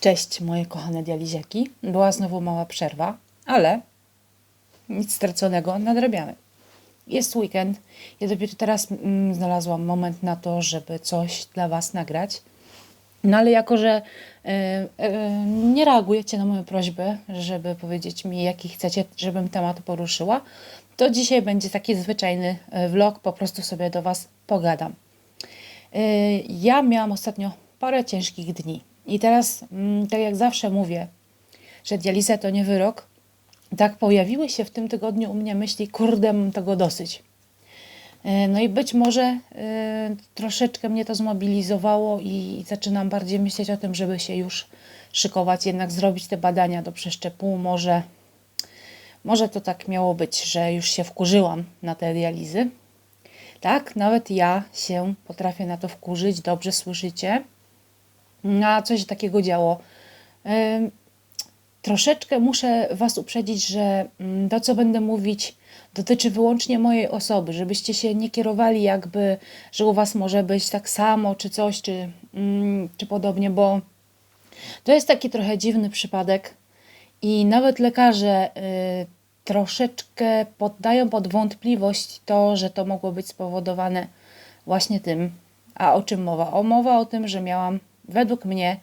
Cześć moje kochane dializiaki. Była znowu mała przerwa, ale nic straconego, nadrabiamy. Jest weekend. Ja dopiero teraz mm, znalazłam moment na to, żeby coś dla Was nagrać. No ale jako, że e, e, nie reagujecie na moje prośby, żeby powiedzieć mi, jaki chcecie, żebym temat poruszyła, to dzisiaj będzie taki zwyczajny e, vlog, po prostu sobie do Was pogadam. Ja miałam ostatnio parę ciężkich dni i teraz, mm, tak jak zawsze mówię, że dializa to nie wyrok, tak pojawiły się w tym tygodniu u mnie myśli, kurde, mam tego dosyć. E, No i być może e, troszeczkę mnie to zmobilizowało i zaczynam bardziej myśleć o tym, żeby się już szykować, jednak zrobić te badania do przeszczepu. Może, może to tak miało być, że już się wkurzyłam na te dializy. Tak, nawet ja się potrafię na to wkurzyć, dobrze słyszycie. No, A co się takiego działo? Troszeczkę muszę Was uprzedzić, że mm, to, co będę mówić, dotyczy wyłącznie mojej osoby, żebyście się nie kierowali, jakby, że u Was może być tak samo, czy coś, czy, mm, czy podobnie, bo to jest taki trochę dziwny przypadek i nawet lekarze y, troszeczkę poddają pod wątpliwość to, że to mogło być spowodowane właśnie tym. A o czym mowa? O mowa o tym, że miałam według mnie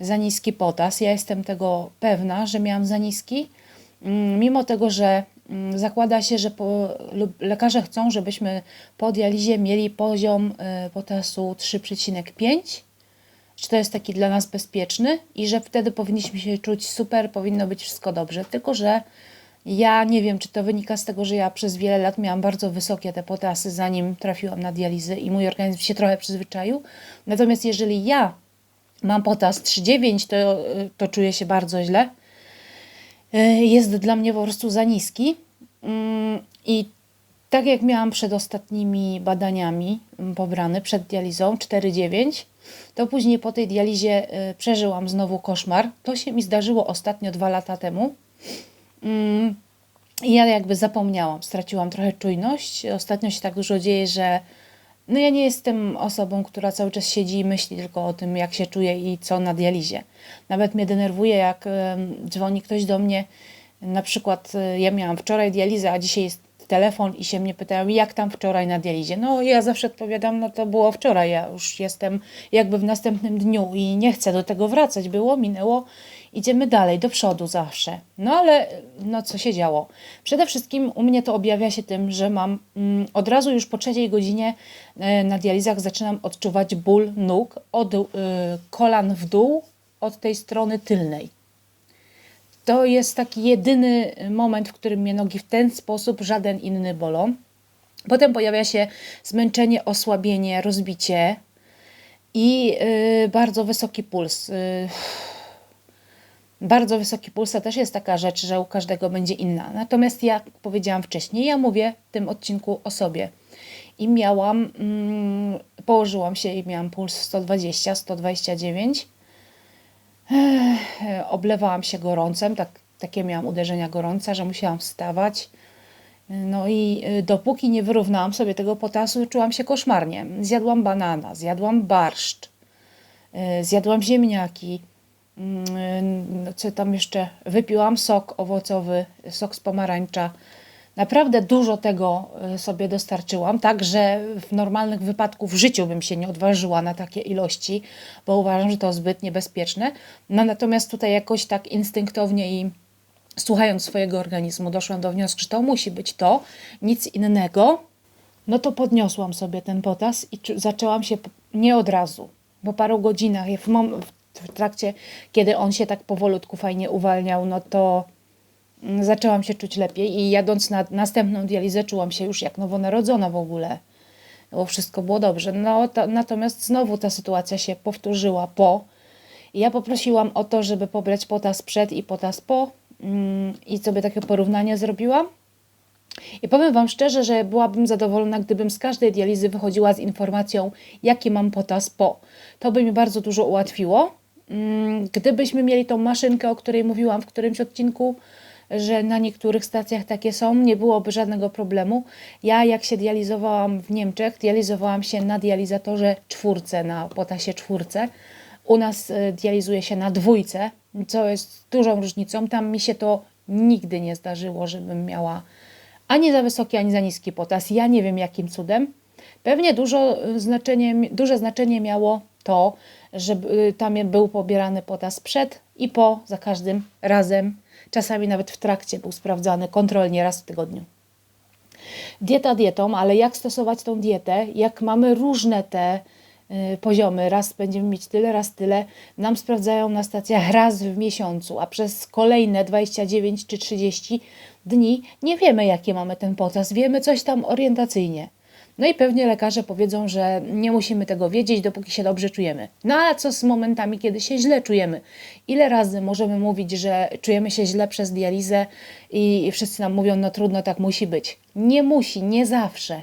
za niski potas. Ja jestem tego pewna, że miałam za niski, mm, mimo tego, że mm, zakłada się, że po, lekarze chcą, żebyśmy po dializie mieli poziom y, potasu 3,5 czy to jest taki dla nas bezpieczny i że wtedy powinniśmy się czuć super, powinno być wszystko dobrze. Tylko, że ja nie wiem, czy to wynika z tego, że ja przez wiele lat miałam bardzo wysokie te potasy, zanim trafiłam na dializę i mój organizm się trochę przyzwyczaił. Natomiast jeżeli ja mam potas 3,9, to, to czuję się bardzo źle. Y, Jest dla mnie po prostu za niski. Mm, I tak jak miałam przed ostatnimi badaniami mm, pobrany, przed dializą 4,9, to później po tej dializie y, przeżyłam znowu koszmar. To się mi zdarzyło ostatnio dwa lata temu. Mm, I ja jakby zapomniałam, straciłam trochę czujność. Ostatnio się tak dużo dzieje, że no ja nie jestem osobą, która cały czas siedzi i myśli tylko o tym, jak się czuje i co na dializie. Nawet mnie denerwuje, jak dzwoni ktoś do mnie, na przykład e, ja miałam wczoraj dializę, a dzisiaj jest telefon i się mnie pytają, jak tam wczoraj na dializie. No ja zawsze odpowiadam, no to było wczoraj, ja już jestem jakby w następnym dniu i nie chcę do tego wracać. Było, minęło, idziemy dalej, do przodu zawsze. No ale no co się działo? Przede wszystkim u mnie to objawia się tym, że mam mm, od razu już po trzeciej godzinie e, na dializach zaczynam odczuwać ból nóg od y, kolan w dół, od tej strony tylnej. To jest taki jedyny moment, w którym mnie nogi w ten sposób, żaden inny bolą. Potem pojawia się zmęczenie, osłabienie, rozbicie i y, bardzo wysoki puls. Y, bardzo wysoki puls to też jest taka rzecz, że u każdego będzie inna. Natomiast jak powiedziałam wcześniej, ja mówię w tym odcinku o sobie. I miałam, mm, położyłam się i miałam puls 120, 129. Oblewałam się gorącem, tak, takie miałam uderzenia gorąca, że musiałam wstawać. No i y, dopóki nie wyrównałam sobie tego potasu, czułam się koszmarnie. Zjadłam banana, zjadłam barszcz, y, zjadłam ziemniaki, mm, y, co tam jeszcze, wypiłam sok owocowy, sok z pomarańcza. Naprawdę dużo tego y, sobie dostarczyłam, tak że w normalnych wypadku w życiu bym się nie odważyła na takie ilości, bo uważam, że to zbyt niebezpieczne. No natomiast tutaj jakoś tak instynktownie i słuchając swojego organizmu doszłam do wniosku, że to musi być to, nic innego. No to podniosłam sobie ten potas i zaczęłam się nie od razu, po paru godzinach, w, w trakcie, kiedy on się tak powolutku fajnie uwalniał, no to zaczęłam się czuć lepiej i jadąc na następną dializę czułam się już jak nowonarodzona w ogóle, bo wszystko było dobrze. No to, natomiast znowu ta sytuacja się powtórzyła po i ja poprosiłam o to, żeby pobrać potas przed i potas po mm, i sobie takie porównanie zrobiłam. I powiem Wam szczerze, że byłabym zadowolona, gdybym z każdej dializy wychodziła z informacją, jaki mam potas po. To by mi bardzo dużo ułatwiło. Mm, Gdybyśmy mieli tą maszynkę, o której mówiłam w którymś odcinku, że na niektórych stacjach takie są, nie byłoby żadnego problemu. Ja jak się dializowałam w Niemczech, dializowałam się na dializatorze czwórce, na potasie czwórce. U nas y, dializuje się na dwójce, co jest dużą różnicą. Tam mi się to nigdy nie zdarzyło, żebym miała ani za wysoki, ani za niski potas. Ja nie wiem jakim cudem. Pewnie dużo y, znaczenie, duże znaczenie miało to, że y, tam był pobierany potas przed i po, za każdym razem. Czasami nawet w trakcie był sprawdzany kontrolnie raz w tygodniu. Dieta dietą, ale jak stosować tą dietę, jak mamy różne te y, poziomy, raz będziemy mieć tyle, raz tyle, nam sprawdzają na stacjach raz w miesiącu, a przez kolejne 29 czy 30 dni nie wiemy, jaki mamy ten potas, wiemy coś tam orientacyjnie. No i pewnie lekarze powiedzą, że nie musimy tego wiedzieć, dopóki się dobrze czujemy. No ale co z momentami, kiedy się źle czujemy? Ile razy możemy mówić, że czujemy się źle przez dializę i wszyscy nam mówią, no trudno, tak musi być. Nie musi, nie zawsze.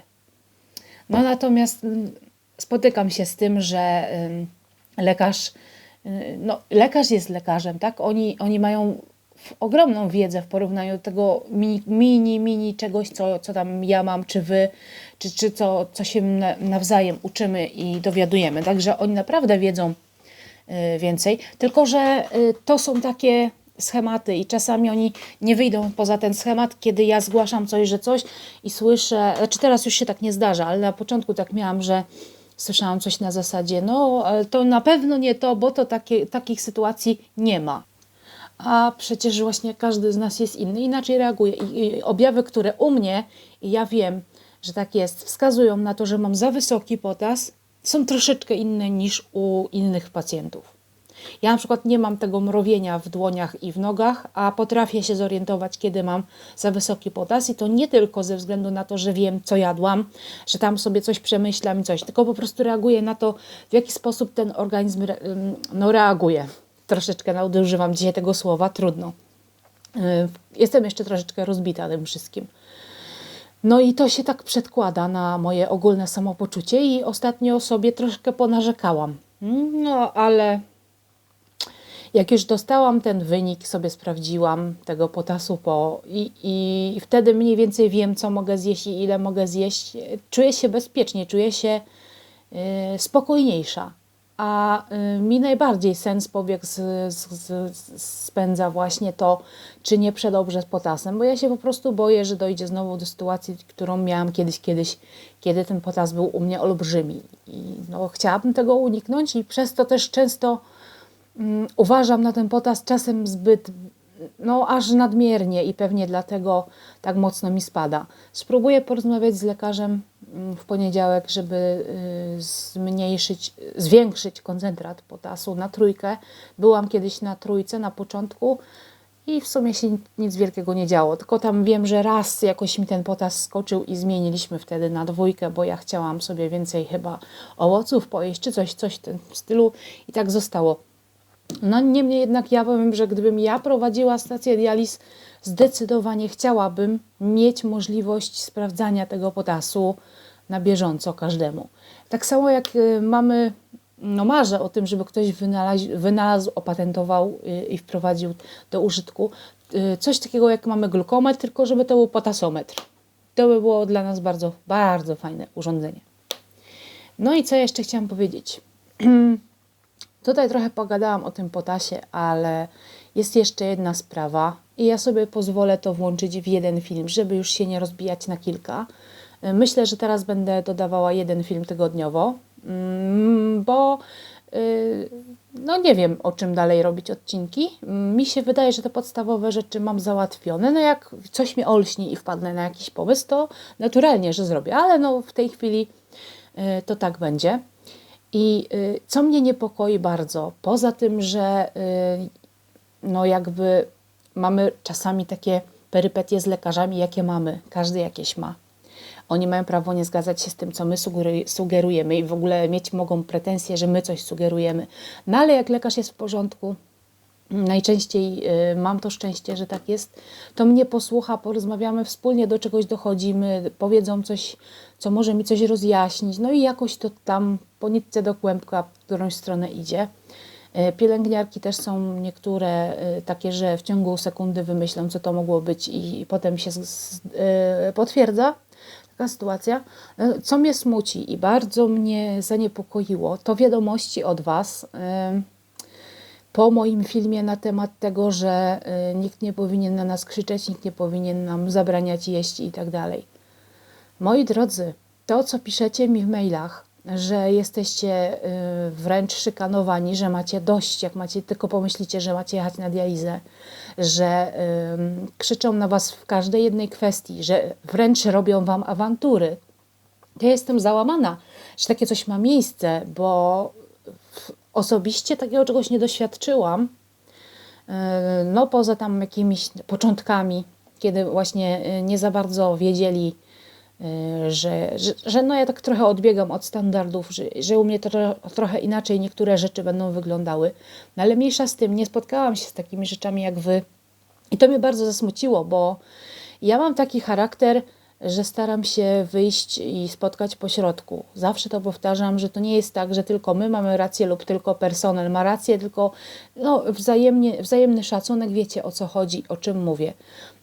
No natomiast mm, spotykam się z tym, że lekarz, y, no lekarz jest lekarzem, tak? Oni, oni mają ogromną wiedzę w porównaniu do tego mini, mini, mini czegoś, co, co tam ja mam, czy wy, czy, czy co, co się nawzajem uczymy i dowiadujemy. Także oni naprawdę wiedzą y, więcej, tylko że y, to są takie schematy i czasami oni nie wyjdą poza ten schemat, kiedy ja zgłaszam coś, że coś i słyszę, znaczy teraz już się tak nie zdarza, ale na początku tak miałam, że słyszałam coś na zasadzie, no to na pewno nie to, bo to takie, takich sytuacji nie ma a przecież właśnie każdy z nas jest inny, inaczej reaguje. I objawy, które u mnie, i ja wiem, że tak jest, wskazują na to, że mam za wysoki potas, są troszeczkę inne niż u innych pacjentów. Ja na przykład nie mam tego mrowienia w dłoniach i w nogach, a potrafię się zorientować, kiedy mam za wysoki potas i to nie tylko ze względu na to, że wiem, co jadłam, że tam sobie coś przemyślam i coś, tylko po prostu reaguję na to, w jaki sposób ten organizm no, reaguje troszeczkę nadużywam dzisiaj tego słowa, trudno. Y, jestem jeszcze troszeczkę rozbita tym wszystkim. No i to się tak przedkłada na moje ogólne samopoczucie i ostatnio sobie troszkę ponarzekałam. No ale jak już dostałam ten wynik, sobie sprawdziłam tego potasu po i, i wtedy mniej więcej wiem, co mogę zjeść i ile mogę zjeść. Czuję się bezpiecznie, czuję się yy, spokojniejsza a y, mi najbardziej sens powiek z, z, z, spędza właśnie to, czy nie przedobrze z potasem, bo ja się po prostu boję, że dojdzie znowu do sytuacji, którą miałam kiedyś, kiedyś, kiedy ten potas był u mnie olbrzymi. I no, chciałabym tego uniknąć i przez to też często um, uważam na ten potas czasem zbyt no aż nadmiernie i pewnie dlatego tak mocno mi spada. Spróbuję porozmawiać z lekarzem mm, w poniedziałek, żeby y, zmniejszyć, zwiększyć koncentrat potasu na trójkę. Byłam kiedyś na trójce na początku i w sumie się nic wielkiego nie działo. Tylko tam wiem, że raz jakoś mi ten potas skoczył i zmieniliśmy wtedy na dwójkę, bo ja chciałam sobie więcej chyba owoców pojeść, czy coś, coś w tym stylu i tak zostało. No niemniej jednak ja powiem, że gdybym ja prowadziła stację dializ, zdecydowanie chciałabym mieć możliwość sprawdzania tego potasu na bieżąco każdemu. Tak samo jak y, mamy, no marzę o tym, żeby ktoś wynalazł, wynalazł opatentował y, i wprowadził do użytku y, coś takiego jak mamy glukometr, tylko żeby to był potasometr. To by było dla nas bardzo, bardzo fajne urządzenie. No i co jeszcze chciałam powiedzieć? Tutaj trochę pogadałam o tym potasie, ale jest jeszcze jedna sprawa i ja sobie pozwolę to włączyć w jeden film, żeby już się nie rozbijać na kilka. Myślę, że teraz będę dodawała jeden film tygodniowo, mm, bo y, no nie wiem o czym dalej robić odcinki. Mi się wydaje, że te podstawowe rzeczy mam załatwione. No jak coś mi olśni i wpadnę na jakiś pomysł, to naturalnie, że zrobię, ale no w tej chwili y, to tak będzie. I y, co mnie niepokoi bardzo, poza tym, że y, no jakby mamy czasami takie perypetie z lekarzami, jakie mamy, każdy jakieś ma. Oni mają prawo nie zgadzać się z tym, co my sugerujemy i w ogóle mieć mogą pretensje, że my coś sugerujemy. No ale jak lekarz jest w porządku, najczęściej y, mam to szczęście, że tak jest, to mnie posłucha, porozmawiamy wspólnie, do czegoś dochodzimy, powiedzą coś, co może mi coś rozjaśnić, no i jakoś to tam po nitce do kłębka w którąś stronę idzie. Y, pielęgniarki też są niektóre y, takie, że w ciągu sekundy wymyślą, co to mogło być, i potem się potwierdza taka sytuacja. Co mnie smuci i bardzo mnie zaniepokoiło, to wiadomości od Was po moim filmie na temat tego, że nikt nie powinien na nas krzyczeć, nikt nie powinien nam zabraniać jeść i tak dalej. Moi drodzy, to co piszecie mi w mailach, że jesteście y, wręcz szykanowani, że macie dość, jak macie tylko pomyślicie, że macie jechać na dializę, że krzyczą na was w każdej jednej kwestii, że wręcz robią wam awantury. Ja jestem załamana, że takie coś ma miejsce, bo osobiście takiego czegoś nie doświadczyłam. Y, no poza tam jakimiś początkami, kiedy właśnie y, nie za bardzo wiedzieli, że, że, że no ja tak trochę odbiegam od standardów, że, że u mnie to trochę inaczej niektóre rzeczy będą wyglądały. No ale mniejsza z tym, nie spotkałam się z takimi rzeczami jak wy. I to mnie bardzo zasmuciło, bo ja mam taki charakter, że staram się wyjść i spotkać po środku. Zawsze to powtarzam, że to nie jest tak, że tylko my mamy rację lub tylko personel ma rację, tylko no, wzajemnie, wzajemny szacunek, wiecie o co chodzi, o czym mówię.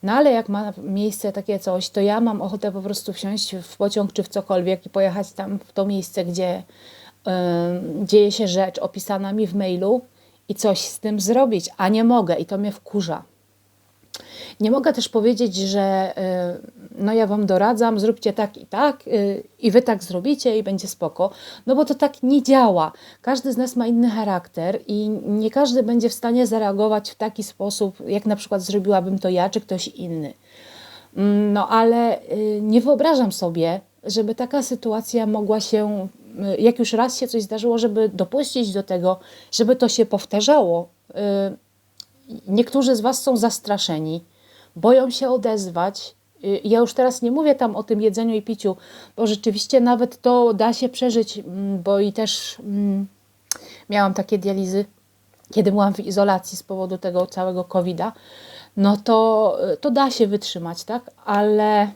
No ale jak ma miejsce takie coś, to ja mam ochotę po prostu wsiąść w pociąg czy w cokolwiek i pojechać tam w to miejsce, gdzie dzieje się rzecz opisana mi w mailu i coś z tym zrobić, a nie mogę i to mnie wkurza. Nie mogę też powiedzieć, że y, no ja wam doradzam, zróbcie tak i tak y, i wy tak zrobicie i będzie spoko, no bo to tak nie działa. Każdy z nas ma inny charakter i nie każdy będzie w stanie zareagować w taki sposób, jak na przykład zrobiłabym to ja czy ktoś inny. Mm, no ale y, nie wyobrażam sobie, żeby taka sytuacja mogła się, jak już raz się coś zdarzyło, żeby dopuścić do tego, żeby to się powtarzało. Niektórzy z Was są zastraszeni boją się odezwać. Y, ja już teraz nie mówię tam o tym jedzeniu i piciu, bo rzeczywiście nawet to da się przeżyć, mm, bo i też mm, miałam takie dializy, kiedy byłam w izolacji z powodu tego całego COVID-a, no to, y, to da się wytrzymać, tak? Ale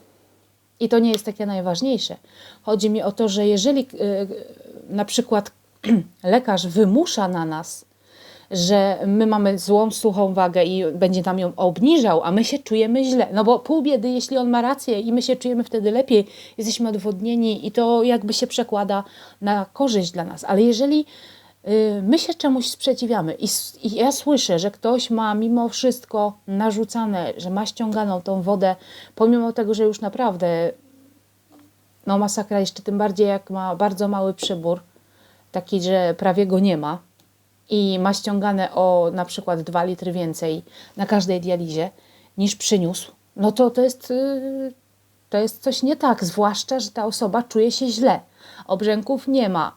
i to nie jest takie najważniejsze. Chodzi mi o to, że jeżeli y, na przykład lekarz wymusza na nas że my mamy złą, suchą wagę i będzie nam ją obniżał, a my się czujemy źle. No bo pół biedy, jeśli on ma rację i my się czujemy wtedy lepiej, jesteśmy odwodnieni i to jakby się przekłada na korzyść dla nas. Ale jeżeli y, my się czemuś sprzeciwiamy i, i ja słyszę, że ktoś ma mimo wszystko narzucane, że ma ściąganą tą wodę, pomimo tego, że już naprawdę no masakra, jeszcze tym bardziej jak ma bardzo mały przybór, taki, że prawie go nie ma, i ma ściągane o na przykład 2 litry więcej na każdej dializie niż przyniósł, no to to jest, y, to jest coś nie tak, zwłaszcza, że ta osoba czuje się źle. Obrzęków nie ma.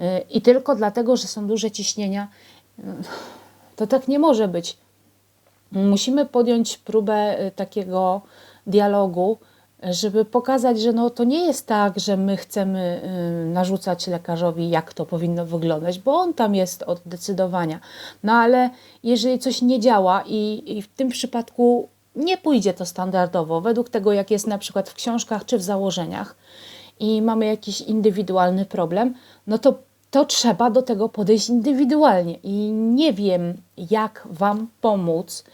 Y, I tylko dlatego, że są duże ciśnienia, y, to tak nie może być. Musimy podjąć próbę takiego dialogu, żeby pokazać, że no, to nie jest tak, że my chcemy y, narzucać lekarzowi, jak to powinno wyglądać, bo on tam jest od decydowania. No ale jeżeli coś nie działa i, i w tym przypadku nie pójdzie to standardowo, według tego, jak jest na przykład w książkach czy w założeniach, i mamy jakiś indywidualny problem, no to to trzeba do tego podejść indywidualnie. I nie wiem, jak Wam pomóc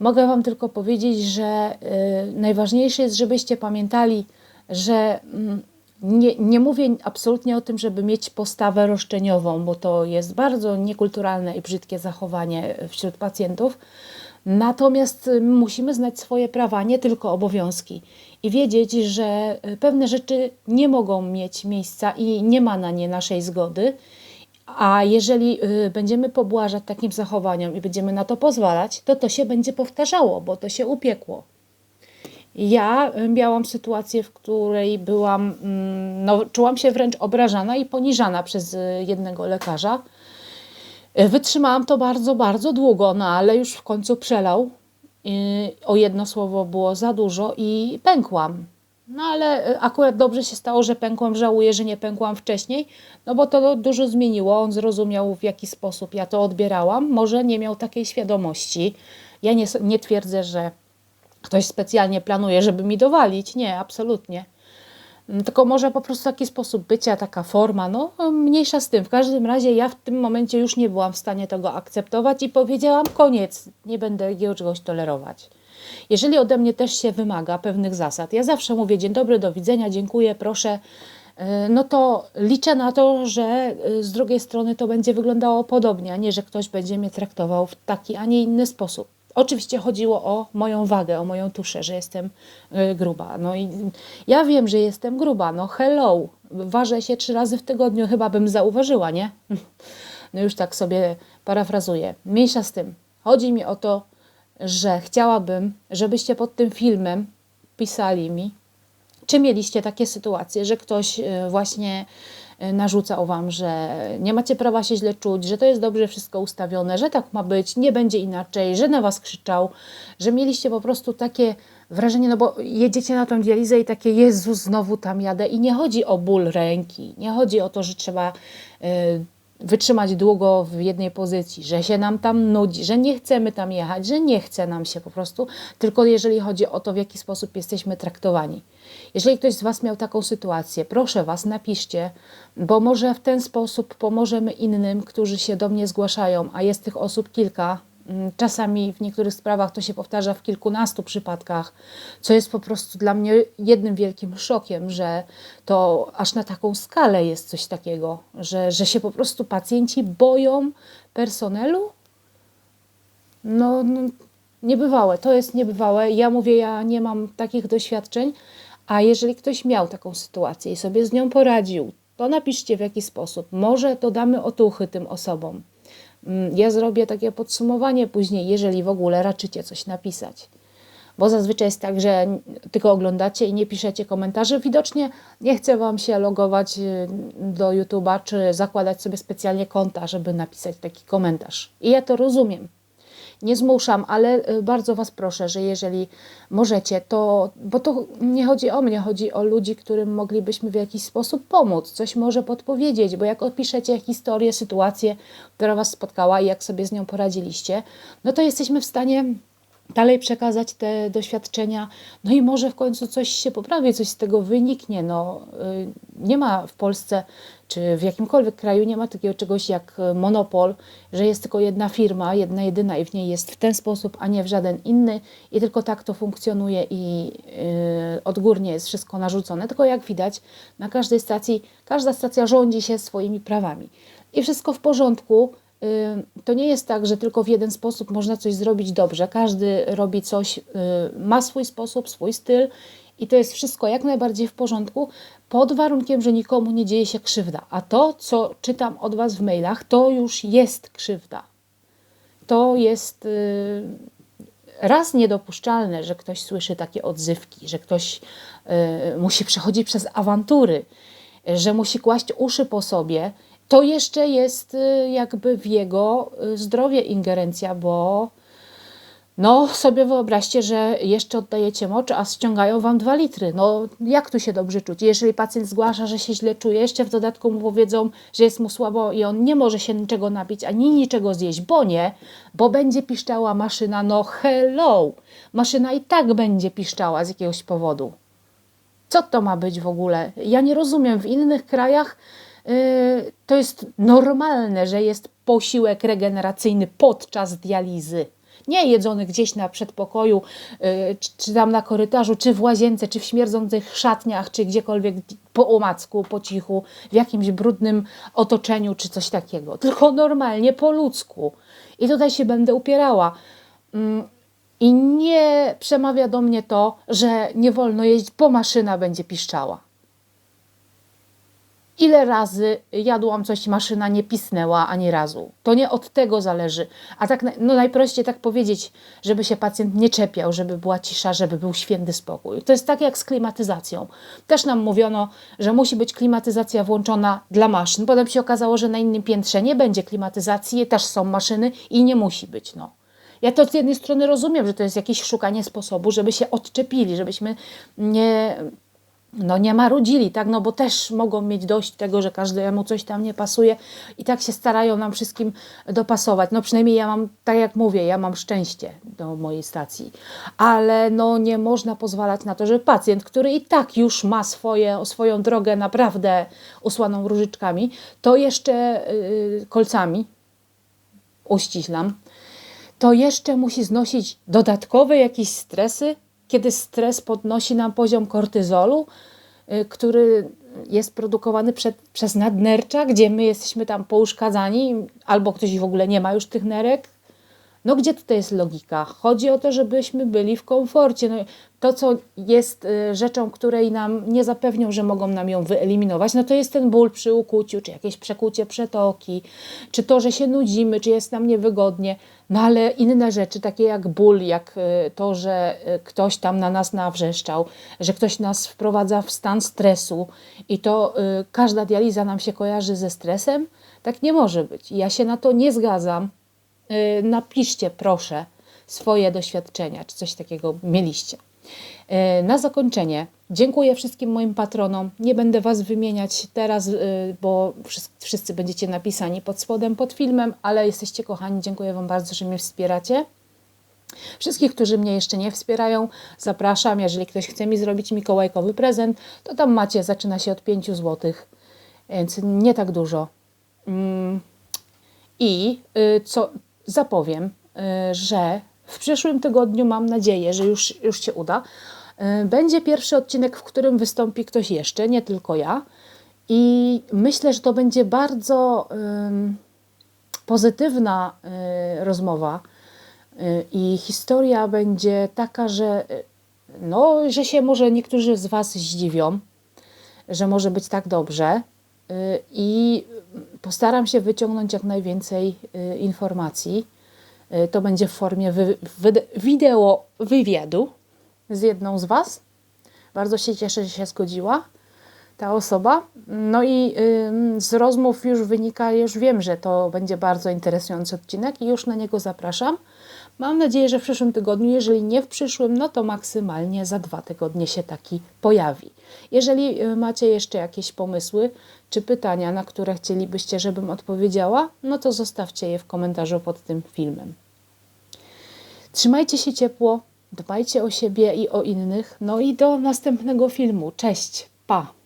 Mogę Wam tylko powiedzieć, że y, najważniejsze jest, żebyście pamiętali, że mm, nie, nie mówię absolutnie o tym, żeby mieć postawę roszczeniową, bo to jest bardzo niekulturalne i brzydkie zachowanie wśród pacjentów. Natomiast y, musimy znać swoje prawa, nie tylko obowiązki i wiedzieć, że y, pewne rzeczy nie mogą mieć miejsca i nie ma na nie naszej zgody a jeżeli y, będziemy pobłażać takim zachowaniom i będziemy na to pozwalać, to to się będzie powtarzało, bo to się upiekło. Ja y, miałam sytuację, w której byłam, mm, no, czułam się wręcz obrażana i poniżana przez y, jednego lekarza. Wytrzymałam to bardzo, bardzo długo, no ale już w końcu przelał. O jedno słowo było za dużo i pękłam. No ale y, akurat dobrze się stało, że pękłam. Żałuję, że nie pękłam wcześniej, no bo to dużo zmieniło. On zrozumiał, w jaki sposób ja to odbierałam. Może nie miał takiej świadomości. Ja nie, nie twierdzę, że ktoś specjalnie planuje, żeby mi dowalić. Nie, absolutnie. Mm, tylko może po prostu taki sposób bycia, taka forma, no mniejsza z tym. W każdym razie ja w tym momencie już nie byłam w stanie tego akceptować i powiedziałam koniec, nie będę czegoś tolerować. Jeżeli ode mnie też się wymaga pewnych zasad, ja zawsze mówię dzień dobry, do widzenia, dziękuję, proszę, e, no to liczę na to, że e, z drugiej strony to będzie wyglądało podobnie, a nie, że ktoś będzie mnie traktował w taki, a nie inny sposób. Oczywiście chodziło o moją wagę, o moją tuszę, że jestem e, gruba. No i ja wiem, że jestem gruba. No hello, ważę się trzy razy w tygodniu, chyba bym zauważyła, nie? No już tak sobie parafrazuję. Mniejsza z tym. Chodzi mi o to, że chciałabym, żebyście pod tym filmem pisali mi, czy mieliście takie sytuacje, że ktoś e, właśnie e, narzucał wam, że nie macie prawa się źle czuć, że to jest dobrze wszystko ustawione, że tak ma być, nie będzie inaczej, że na was krzyczał, że mieliście po prostu takie wrażenie, no bo jedziecie na tą dializę i takie Jezus, znowu tam jadę. I nie chodzi o ból ręki, nie chodzi o to, że trzeba y, wytrzymać długo w jednej pozycji, że się nam tam nudzi, że nie chcemy tam jechać, że nie chce nam się po prostu, tylko jeżeli chodzi o to, w jaki sposób jesteśmy traktowani. Jeżeli ktoś z Was miał taką sytuację, proszę Was, napiszcie, bo może w ten sposób pomożemy innym, którzy się do mnie zgłaszają, a jest tych osób kilka. Mm, Czasami w niektórych sprawach to się powtarza w kilkunastu przypadkach, co jest po prostu dla mnie jednym wielkim szokiem, że to aż na taką skalę jest coś takiego, że, że się po prostu pacjenci boją personelu. No, no, niebywałe, to jest niebywałe. Ja mówię, ja nie mam takich doświadczeń, a jeżeli ktoś miał taką sytuację i sobie z nią poradził, to napiszcie w jaki sposób. Może dodamy otuchy tym osobom. Mm, Ja zrobię takie podsumowanie później, jeżeli w ogóle raczycie coś napisać. Bo zazwyczaj jest tak, że tylko oglądacie i nie piszecie komentarzy. Widocznie nie chce Wam się logować y, do YouTube'a czy zakładać sobie specjalnie konta, żeby napisać taki komentarz. I ja to rozumiem. Nie zmuszam, ale y, bardzo Was proszę, że jeżeli możecie, to, bo to nie chodzi o mnie, chodzi o ludzi, którym moglibyśmy w jakiś sposób pomóc, coś może podpowiedzieć, bo jak opiszecie historię, sytuację, która Was spotkała i jak sobie z nią poradziliście, no to jesteśmy w stanie dalej przekazać te doświadczenia, no i może w końcu coś się poprawi, coś z tego wyniknie. No, y, nie ma w Polsce czy w jakimkolwiek kraju nie ma takiego czegoś jak monopol, że jest tylko jedna firma, jedna jedyna i w niej jest w ten sposób, a nie w żaden inny i tylko tak to funkcjonuje i yy, odgórnie jest wszystko narzucone. Tylko jak widać, na każdej stacji, każda stacja rządzi się swoimi prawami i wszystko w porządku. To nie jest tak, że tylko w jeden sposób można coś zrobić dobrze. Każdy robi coś, y, ma swój sposób, swój styl i to jest wszystko jak najbardziej w porządku, pod warunkiem, że nikomu nie dzieje się krzywda. A to, co czytam od Was w mailach, to już jest krzywda. To jest y, raz niedopuszczalne, że ktoś słyszy takie odzywki, że ktoś y, musi przechodzić przez awantury, że musi kłaść uszy po sobie. To jeszcze jest y, jakby w jego y, zdrowie ingerencja, bo no sobie wyobraźcie, że jeszcze oddajecie mocz, a ściągają wam dwa litry. No jak tu się dobrze czuć? Jeżeli pacjent zgłasza, że się źle czuje, jeszcze w dodatku mu powiedzą, że jest mu słabo i on nie może się niczego napić, ani niczego zjeść, bo nie, bo będzie piszczała maszyna, no hello! Maszyna i tak będzie piszczała z jakiegoś powodu. Co to ma być w ogóle? Ja nie rozumiem. W innych krajach to jest normalne, że jest posiłek regeneracyjny podczas dializy. Nie jedzony gdzieś na przedpokoju, czy, czy tam na korytarzu, czy w łazience, czy w śmierdzących szatniach, czy gdziekolwiek po omacku, po cichu, w jakimś brudnym otoczeniu, czy coś takiego. Tylko normalnie, po ludzku. I tutaj się będę upierała. Mm, i nie przemawia do mnie to, że nie wolno jeździć, bo maszyna będzie piszczała. Ile razy jadłam coś, maszyna nie pisnęła ani razu. To nie od tego zależy. A tak no najprościej tak powiedzieć, żeby się pacjent nie czepiał, żeby była cisza, żeby był święty spokój. To jest tak jak z klimatyzacją. Też nam mówiono, że musi być klimatyzacja włączona dla maszyn. Potem się okazało, że na innym piętrze nie będzie klimatyzacji, też są maszyny i nie musi być. No. Ja to z jednej strony rozumiem, że to jest jakieś szukanie sposobu, żeby się odczepili, żebyśmy nie, no nie marudzili, tak, no bo też mogą mieć dość tego, że każdemu coś tam nie pasuje i tak się starają nam wszystkim dopasować. No przynajmniej ja mam, tak jak mówię, ja mam szczęście do mojej stacji, ale no nie można pozwalać na to, że pacjent, który i tak już ma swoje, swoją drogę naprawdę usłaną różyczkami, to jeszcze yy, kolcami, uściślam, to jeszcze musi znosić dodatkowe jakieś stresy, kiedy stres podnosi nam poziom kortyzolu, y, który jest produkowany przed, przez nadnercza, gdzie my jesteśmy tam pouszkadzani, albo ktoś w ogóle nie ma już tych nerek. No gdzie tutaj jest logika? Chodzi o to, żebyśmy byli w komforcie. No, to, co jest y, rzeczą, której nam nie zapewnią, że mogą nam ją wyeliminować, no to jest ten ból przy ukuciu, czy jakieś przekucie przetoki, czy to, że się nudzimy, czy jest nam niewygodnie. No ale inne rzeczy, takie jak ból, jak y, to, że y, ktoś tam na nas nawrzeszczał, że ktoś nas wprowadza w stan stresu i to każda dializa nam się kojarzy ze stresem, tak nie może być. Ja się na to nie zgadzam. Y, napiszcie proszę swoje doświadczenia, czy coś takiego mieliście. Y, Na zakończenie dziękuję wszystkim moim patronom. Nie będę Was wymieniać teraz, y, bo wszys- wszyscy będziecie napisani pod spodem, pod filmem, ale jesteście kochani. Dziękuję Wam bardzo, że mnie wspieracie. Wszystkich, którzy mnie jeszcze nie wspierają, zapraszam. Jeżeli ktoś chce mi zrobić mikołajkowy prezent, to tam macie, zaczyna się od 5 zł, więc nie tak dużo. Mm, I co zapowiem, y, że w przyszłym tygodniu mam nadzieję, że już, już się uda. y, Będzie pierwszy odcinek, w którym wystąpi ktoś jeszcze, nie tylko ja. I myślę, że to będzie bardzo pozytywna y, rozmowa. I historia będzie taka, że, no, że się może niektórzy z Was zdziwią, że może być tak dobrze. I postaram się wyciągnąć jak najwięcej y, informacji. Y, To będzie w formie wy, wyde- wideo wywiadu z jedną z Was. Bardzo się cieszę, że się zgodziła ta osoba. No i ym, z rozmów już wynika, już wiem, że to będzie bardzo interesujący odcinek i już na niego zapraszam. Mam nadzieję, że w przyszłym tygodniu, jeżeli nie w przyszłym, no to maksymalnie za dwa tygodnie się taki pojawi. Jeżeli y, macie jeszcze jakieś pomysły czy pytania, na które chcielibyście, żebym odpowiedziała, no to zostawcie je w komentarzu pod tym filmem. Trzymajcie się ciepło, dbajcie o siebie i o innych. No i do następnego filmu. Cześć, pa!